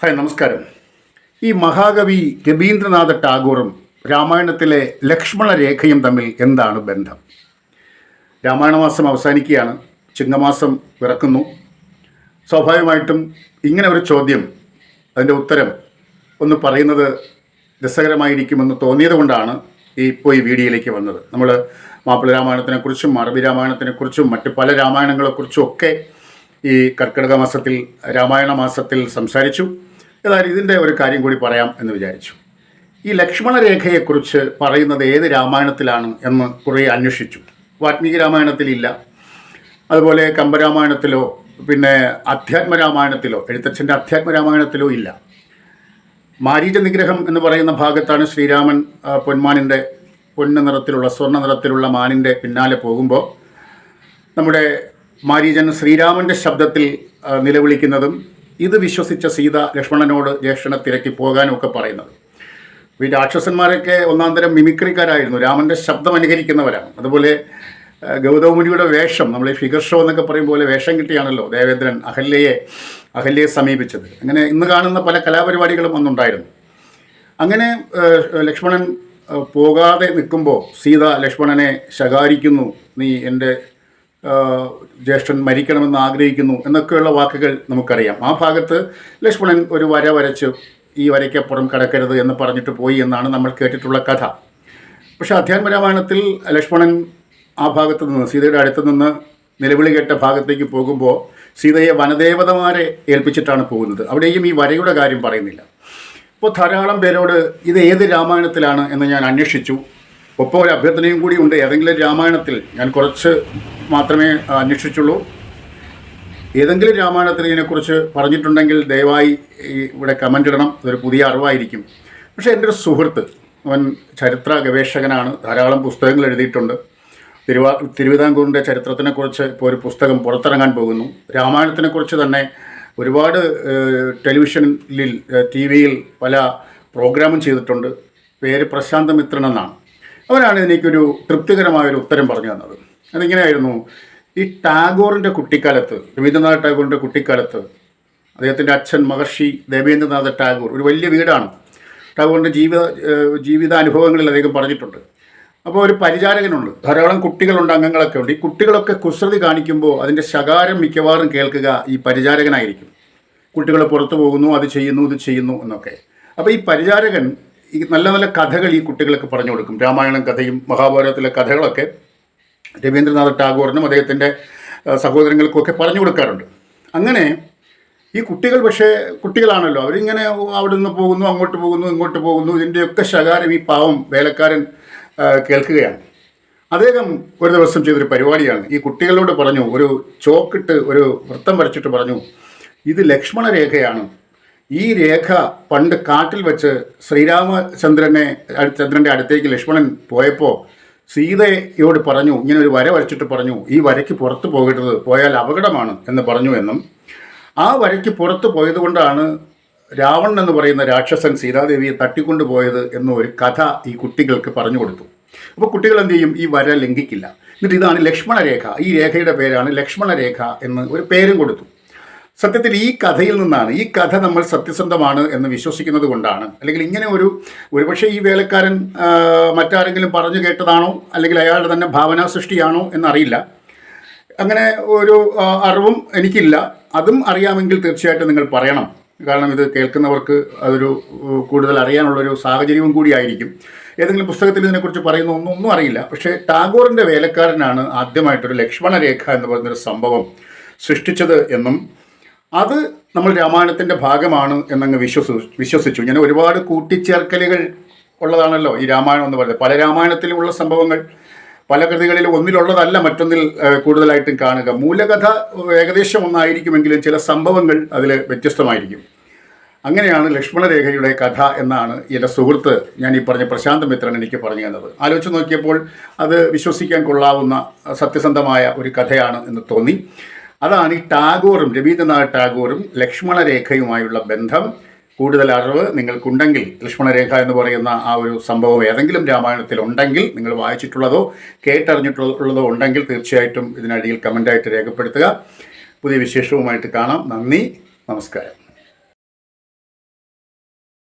Hi നമസ്കാരം. ഈ മഹാകവി രവീന്ദ്രനാഥ ടാഗോറും രാമായണത്തിലെ ലക്ഷ്മണ രേഖയും തമ്മിൽ എന്താണ് ബന്ധം? രാമായണമാസം അവസാനിക്കുകയാണ്. ചിങ്ങമാസം പിറക്കുന്നു സ്വാഭാവികമായിട്ടും ഇങ്ങനെ ഒരു ചോദ്യം അതിന്റെ ഉത്തരം ഒന്ന് പറയുന്നത് രസകരമായിരിക്കുമെന്ന് തോന്നിയത് കൊണ്ടാണ് ഈ ഇപ്പോൾ ഈ വീഡിയോയിലേക്ക് വന്നത്. നമ്മൾ മാപ്പിള രാമായണത്തിനെക്കുറിച്ചും അറബി രാമായണത്തിനെക്കുറിച്ചും മറ്റ് പല രാമായണങ്ങളെക്കുറിച്ചും ഒക്കെ ഈ കർക്കിടക മാസത്തിൽ രാമായണ മാസത്തിൽ സംസാരിച്ചു. ഏതായാലും ഇതിന്റെ ഒരു കാര്യം കൂടി പറയാം എന്ന് വിചാരിച്ചു. ഈ ലക്ഷ്മണരേഖയെക്കുറിച്ച് പറയുന്നത് ഏത് രാമായണത്തിലാണ് എന്ന് കുറേ അന്വേഷിച്ചു. വാത്മീകി രാമായണത്തിലില്ല. അതുപോലെ കമ്പരാമായണത്തിലോ പിന്നെ അധ്യാത്മരാമായണത്തിലോ എഴുത്തച്ഛന്റെ അധ്യാത്മരാമായണത്തിലോ ഇല്ല. മാരീച നിഗ്രഹം എന്ന് പറയുന്ന ഭാഗത്താണ് ശ്രീരാമൻ പൊന്മാനിന്റെ പൊന്ന നിറത്തിലുള്ള സ്വർണ നിറത്തിലുള്ള മാനിന്റെ പിന്നാലെ പോകുമ്പോൾ നമ്മുടെ മാരീചൻ ശ്രീരാമന്റെ ശബ്ദത്തിൽ നിലവിളിക്കുന്നതും ഇത് വിശ്വസിച്ച സീത ലക്ഷ്മണനോട് ജ്യേഷ്ഠനെ തിരക്കി പോകാനും ഒക്കെ പറയുന്നത്. ഈ രാക്ഷസന്മാരൊക്കെ ഒന്നാം തരം മിമിക്രിക്കാരായിരുന്നു. രാമന്റെ ശബ്ദം അനുകരിക്കുന്നവരാണ്. അതുപോലെ ഗൗതമുനിയുടെ ഗൗതമ മുനിയുടെ വേഷം നമ്മൾ ഈ ഫിഗർ ഷോ എന്നൊക്കെ പറയുമ്പോൾ വേഷം കിട്ടിയാണല്ലോ ദേവേന്ദ്രൻ അഹല്യയെ അഹല്യയെ സമീപിച്ചത്. അങ്ങനെ ഇന്ന് കാണുന്ന പല കലാപരിപാടികളും അന്നുണ്ടായിരുന്നു. അങ്ങനെ ലക്ഷ്മണൻ പോകാതെ നിൽക്കുമ്പോൾ സീത ലക്ഷ്മണനെ ശകാരിക്കുന്നു. നീ എന്റെ ജ്യേഷ്ഠൻ മരിക്കണമെന്ന് ആഗ്രഹിക്കുന്നു എന്നൊക്കെയുള്ള വാക്കുകൾ നമുക്കറിയാം. ആ ഭാഗത്ത് ലക്ഷ്മണൻ ഒരു വര വരച്ച് ഈ വരയ്ക്കപ്പുറം കടക്കരുത് എന്ന് പറഞ്ഞിട്ട് പോയി എന്നാണ് നമ്മൾ കേട്ടിട്ടുള്ള കഥ. പക്ഷെ അധ്യാത്മരാമായണത്തിൽ ലക്ഷ്മണൻ ആ ഭാഗത്ത് നിന്ന് സീതയുടെ അടുത്ത് നിന്ന് നിലവിളി കേട്ട ഭാഗത്തേക്ക് പോകുമ്പോൾ സീതയെ വനദേവതമാരെ ഏൽപ്പിച്ചിട്ടാണ് പോകുന്നത്. അവിടെയും ഈ വരയുടെ കാര്യം പറയുന്നില്ല. ഇപ്പോൾ ധാരാളം പേരോട് ഇത് ഏത് രാമായണത്തിലാണ് എന്ന് ഞാൻ അന്വേഷിച്ചു. ഒപ്പം ഒരു അഭ്യർത്ഥനയും കൂടി ഉണ്ട്. ഏതെങ്കിലും രാമായണത്തിൽ ഞാൻ കുറച്ച് മാത്രമേ അന്വേഷിച്ചുള്ളൂ. ഏതെങ്കിലും രാമായണത്തിൽ ഇതിനെക്കുറിച്ച് പറഞ്ഞിട്ടുണ്ടെങ്കിൽ ദയവായി ഇവിടെ കമന്റ് ഇടണം. ഇതൊരു പുതിയ അറിവായിരിക്കും. പക്ഷേ എന്റെ ഒരു സുഹൃത്ത് അവൻ ചരിത്ര ഗവേഷകനാണ്. ധാരാളം പുസ്തകങ്ങൾ എഴുതിയിട്ടുണ്ട്. തിരുവാ തിരുവിതാംകൂറിന്റെ ചരിത്രത്തിനെക്കുറിച്ച് ഇപ്പോൾ ഒരു പുസ്തകം പുറത്തിറങ്ങാൻ പോകുന്നു. രാമായണത്തിനെക്കുറിച്ച് തന്നെ ഒരുപാട് ടെലിവിഷനിൽ ടി വിയിൽ പല പ്രോഗ്രാമും ചെയ്തിട്ടുണ്ട്. പേര് പ്രശാന്ത് മിത്രൻ എന്നാണ്. അവനാണ് എനിക്കൊരു തൃപ്തികരമായൊരു ഉത്തരം പറഞ്ഞു തന്നത്. അതിങ്ങനെയായിരുന്നു. ഈ ടാഗോറിന്റെ കുട്ടിക്കാലത്ത് രവീന്ദ്രനാഥ് ടാഗോറിന്റെ കുട്ടിക്കാലത്ത് അദ്ദേഹത്തിന്റെ അച്ഛൻ മഹർഷി ദേവേന്ദ്രനാഥ് ടാഗോർ ഒരു വലിയ വീടാണ്. ടാഗോറിന്റെ ജീവിത ജീവിതാനുഭവങ്ങളിൽ അദ്ദേഹം പറഞ്ഞിട്ടുണ്ട്. അപ്പോൾ ഒരു പരിചാരകനുണ്ട്. ധാരാളം കുട്ടികളുണ്ട് അംഗങ്ങളൊക്കെ ഉണ്ട്. ഈ കുട്ടികളൊക്കെ കുസൃതി കാണിക്കുമ്പോൾ അതിന്റെ ശകാരം മിക്കവാറും കേൾക്കുക ഈ പരിചാരകനായിരിക്കും. കുട്ടികൾ പുറത്തു പോകുന്നു അത് ചെയ്യുന്നു ഇത് ചെയ്യുന്നു എന്നൊക്കെ. അപ്പോൾ ഈ പരിചാരകൻ ഈ നല്ല നല്ല കഥകൾ ഈ കുട്ടികൾക്ക് പറഞ്ഞു കൊടുക്കും. രാമായണം കഥയും മഹാഭാരതത്തിലെ കഥകളൊക്കെ. രവീന്ദ്രനാഥ് ടാഗോറിനും അദ്ദേഹത്തിന്റെ സഹോദരങ്ങൾക്കൊക്കെ പറഞ്ഞു കൊടുക്കാറുണ്ട്. അങ്ങനെ ഈ കുട്ടികൾ പക്ഷേ കുട്ടികളാണല്ലോ. അവരിങ്ങനെ അവിടെ നിന്ന് പോകുന്നു അങ്ങോട്ട് പോകുന്നു ഇങ്ങോട്ട് പോകുന്നു ഇതിന്റെയൊക്കെ ശകാരം ഈ പാവം വേലക്കാരൻ കേൾക്കുകയാണ്. അദ്ദേഹം ഒരു ദിവസം ചെയ്തൊരു പരിപാടിയാണ്. ഈ കുട്ടികളോട് പറഞ്ഞു ഒരു ചോക്കിട്ട് ഒരു വൃത്തം വരച്ചിട്ട് പറഞ്ഞു ഇത് ലക്ഷ്മണ രേഖയാണ് ഈ രേഖ പണ്ട് കാട്ടിൽ വെച്ച് ശ്രീരാമചന്ദ്രനെ ചന്ദ്രന്റെ അടുത്തേക്ക് ലക്ഷ്മണൻ പോയപ്പോൾ സീതയോട് പറഞ്ഞു ഇങ്ങനെ ഒരു വര വരച്ചിട്ട് പറഞ്ഞു ഈ വരയ്ക്ക് പുറത്ത് പോകരുത് പോയാൽ അപകടമാണ് എന്ന് പറഞ്ഞു എന്നും. ആ വരയ്ക്ക് പുറത്ത് പോയതുകൊണ്ടാണ് രാവണൻ എന്ന് പറയുന്ന രാക്ഷസൻ സീതാദേവിയെ തട്ടിക്കൊണ്ടുപോയത് എന്ന കഥ ഈ കുട്ടികൾക്ക് പറഞ്ഞു കൊടുത്തു. അപ്പോൾ കുട്ടികൾ എന്ത് ചെയ്യും? ഈ വര ലംഘിക്കില്ല. എന്നിട്ട് ഇതാണ് ലക്ഷ്മണരേഖ. ഈ രേഖയുടെ പേരാണ് ലക്ഷ്മണരേഖ എന്ന് ഒരു പേരും കൊടുത്തു. സത്യത്തിൽ ഈ കഥയിൽ നിന്നാണ് ഈ കഥ നമ്മൾ സത്യസന്ധമാണ് എന്ന് വിശ്വസിക്കുന്നത് കൊണ്ടാണ്. അല്ലെങ്കിൽ ഇങ്ങനെ ഒരു ഒരുപക്ഷെ ഈ വേലക്കാരൻ മറ്റാരെങ്കിലും പറഞ്ഞു കേട്ടതാണോ? അല്ലെങ്കിൽ അയാളുടെ തന്നെ ഭാവനാ സൃഷ്ടിയാണോ എന്നറിയില്ല. അങ്ങനെ ഒരു അറിവും എനിക്കില്ല. അതും അറിയാമെങ്കിൽ തീർച്ചയായിട്ടും നിങ്ങൾ പറയണം. കാരണം ഇത് കേൾക്കുന്നവർക്ക് അതൊരു കൂടുതൽ അറിയാനുള്ളൊരു സാഹചര്യവും കൂടിയായിരിക്കും ഏതെങ്കിലും പുസ്തകത്തിൽ ഇതിനെക്കുറിച്ച് പറയുന്ന ഒന്നും ഒന്നും അറിയില്ല. പക്ഷേ ടാഗോറിന്റെ വേലക്കാരനാണ് ആദ്യമായിട്ടൊരു ലക്ഷ്മണരേഖ എന്ന് പറയുന്നൊരു സംഭവം സൃഷ്ടിച്ചത് എന്നും അത് നമ്മൾ രാമായണത്തിന്റെ ഭാഗമാണ് എന്നങ്ങ് വിശ്വസി വിശ്വസിച്ചു. ഞാൻ ഒരുപാട് കൂട്ടിച്ചേർക്കലുകൾ ഉള്ളതാണല്ലോ ഈ രാമായണം എന്ന് പറയുന്നത്. പല രാമായണത്തിലുമുള്ള സംഭവങ്ങൾ പല കൃതികളിലും ഒന്നിലുള്ളതല്ല മറ്റൊന്നിൽ കൂടുതലായിട്ടും കാണുക. മൂലകഥ ഏകദേശം ഒന്നായിരിക്കുമെങ്കിലും ചില സംഭവങ്ങൾ അതിൽ വ്യത്യസ്തമായിരിക്കും. അങ്ങനെയാണ് ലക്ഷ്മണരേഖയുടെ കഥ എന്നാണ് എന്റെ സുഹൃത്ത് ഞാൻ ഈ പറഞ്ഞ പ്രശാന്ത മിത്രൻ എനിക്ക് പറഞ്ഞു തന്നത്. ആലോചിച്ച് നോക്കിയപ്പോൾ അത് വിശ്വസിക്കാൻ കൊള്ളാവുന്ന സത്യസന്ധമായ ഒരു കഥയാണ് എന്ന് തോന്നി. അതാണ് ഈ ടാഗോറും രവീന്ദ്രനാഥ് ടാഗോറും ലക്ഷ്മണരേഖയുമായുള്ള ബന്ധം. കൂടുതൽ അറിവ് നിങ്ങൾക്കുണ്ടെങ്കിൽ ലക്ഷ്മണരേഖ എന്ന് പറയുന്ന ആ ഒരു സംഭവം ഏതെങ്കിലും രാമായണത്തിൽ ഉണ്ടെങ്കിൽ നിങ്ങൾ വായിച്ചിട്ടുള്ളതോ കേട്ടറിഞ്ഞിട്ടുള്ളതോ ഉണ്ടെങ്കിൽ തീർച്ചയായിട്ടും ഇതിനടിയിൽ കമന്റായിട്ട് രേഖപ്പെടുത്തുക. പുതിയ വിശേഷവുമായിട്ട് കാണാം. നന്ദി. നമസ്കാരം.